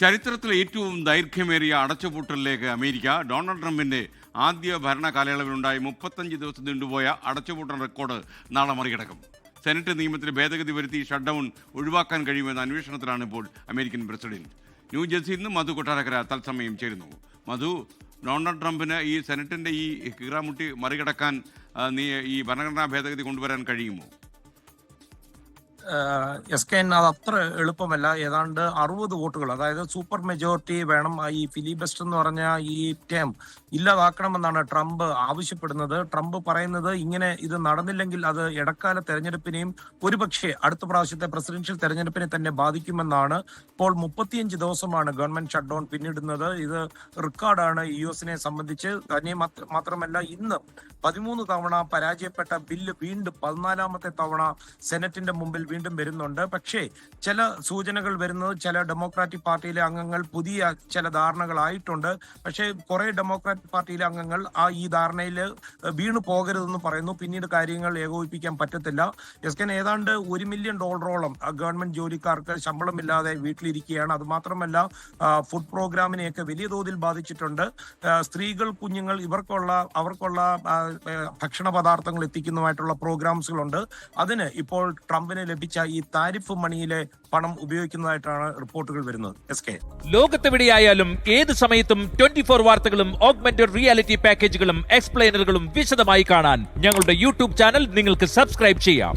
ചരിത്രത്തിലെ ഏറ്റവും ദൈർഘ്യമേറിയ അടച്ചുപൂട്ടലിലേക്ക് അമേരിക്ക ഡൊണാൾഡ് ട്രംപിന്റെ ആദ്യ ഭരണ കാലയളവിലുണ്ടായി മുപ്പത്തഞ്ച് ദിവസം നീണ്ടുപോയ അടച്ചുപൂട്ടൽ റെക്കോർഡ് നാളെ മറികടക്കും. സെനറ്റ് നിയമത്തിൽ ഭേദഗതി വരുത്തി ഷട്ട്ഡൗൺ ഒഴിവാക്കാൻ കഴിയുമെന്ന അന്വേഷണത്തിലാണ് ഇപ്പോൾ അമേരിക്കൻ പ്രസിഡന്റ്. ന്യൂജേഴ്സിയിൽ നിന്ന് മധു കൊട്ടാരക്കര തത്സമയം ചേരുന്നു. മധു ഡൊണാൾഡ് ട്രംപിന് ഈ സെനറ്റിന്റെ ഈ കീറാമുട്ടി മറികടക്കാൻ ഈ ഭരണഘടനാ ഭേദഗതി കൊണ്ടുവരാൻ കഴിയുമോ? എസ് കെ എൻ അത് അത്ര എളുപ്പമല്ല. ഏതാണ്ട് അറുപത് വോട്ടുകൾ അതായത് സൂപ്പർ മെജോറിറ്റി വേണം ഈ ഫിലിബസ്റ്റ് എന്ന് പറഞ്ഞ ഈ ടേം ഇല്ലാതാക്കണമെന്നാണ് ട്രംപ് ആവശ്യപ്പെടുന്നത്. ട്രംപ് പറയുന്നത് ഇങ്ങനെ ഇത് നടന്നില്ലെങ്കിൽ അത് ഇടക്കാല തെരഞ്ഞെടുപ്പിനെയും ഒരുപക്ഷെ അടുത്ത പ്രാവശ്യത്തെ പ്രസിഡൻഷ്യൽ തെരഞ്ഞെടുപ്പിനെ തന്നെ ബാധിക്കുമെന്നാണ് ഇപ്പോൾ മുപ്പത്തിയഞ്ച് ദിവസമാണ് ഗവൺമെന്റ് ഷട്ട് ഡൗൺ പിന്നിടുന്നത്. ഇത് റെക്കോർഡാണ് യു എസിനെ സംബന്ധിച്ച്. തന്നെ മാത്ര- മാത്രമല്ല ഇന്ന് പതിമൂന്ന് തവണ പരാജയപ്പെട്ട ബില്ല് വീണ്ടും പതിനാലാമത്തെ തവണ സെനറ്റിന്റെ മുമ്പിൽ വീണ്ടും വരുന്നുണ്ട്. പക്ഷേ ചില സൂചനകൾ വരുന്നത് ചില ഡെമോക്രാറ്റിക് പാർട്ടിയിലെ അംഗങ്ങൾ പുതിയ ചില ധാരണകളായിട്ടുണ്ട്. പക്ഷേ കുറെ ഡെമോക്രാറ്റിക് പാർട്ടിയിലെ അംഗങ്ങൾ ആ ഈ ധാരണയിൽ വീണു പോകരുതെന്ന് പറയുന്നു. പിന്നീട് കാര്യങ്ങൾ ഏകോപിപ്പിക്കാൻ പറ്റത്തില്ല. എസ് കെൻ ഏതാണ്ട് ഒരു മില്യൺ ഡോളറോളം ഗവൺമെന്റ് ജോലിക്കാർക്ക് ശമ്പളമില്ലാതെ വീട്ടിലിരിക്കുകയാണ്. അത് മാത്രമല്ല ഫുഡ് പ്രോഗ്രാമിനെയൊക്കെ വലിയ തോതിൽ ബാധിച്ചിട്ടുണ്ട്. സ്ത്രീകൾ കുഞ്ഞുങ്ങൾ ഇവർക്കുള്ള അവർക്കുള്ള ഭക്ഷണ പദാർത്ഥങ്ങൾ എത്തിക്കുന്നതുമായിട്ടുള്ള പ്രോഗ്രാംസുകളുണ്ട് അതിന് ഇപ്പോൾ ട്രംപിന് ലഭിച്ച ഈ താരിഫ് മണിയിലെ പണം ഉപയോഗിക്കുന്നതായിട്ടാണ് റിപ്പോർട്ടുകൾ വരുന്നത്. S K. ലോകത്തെവിടെയായാലും ഏത് സമയത്തും ട്വന്റി ഫോർ വാർത്തകളും ഓഗ്മെന്റഡ് റിയാലിറ്റി പാക്കേജുകളും എക്സ്പ്ലെയിനറുകളും വിശദമായി കാണാൻ ഞങ്ങളുടെ യൂട്യൂബ് ചാനൽ നിങ്ങൾക്ക് സബ്സ്ക്രൈബ് ചെയ്യാം.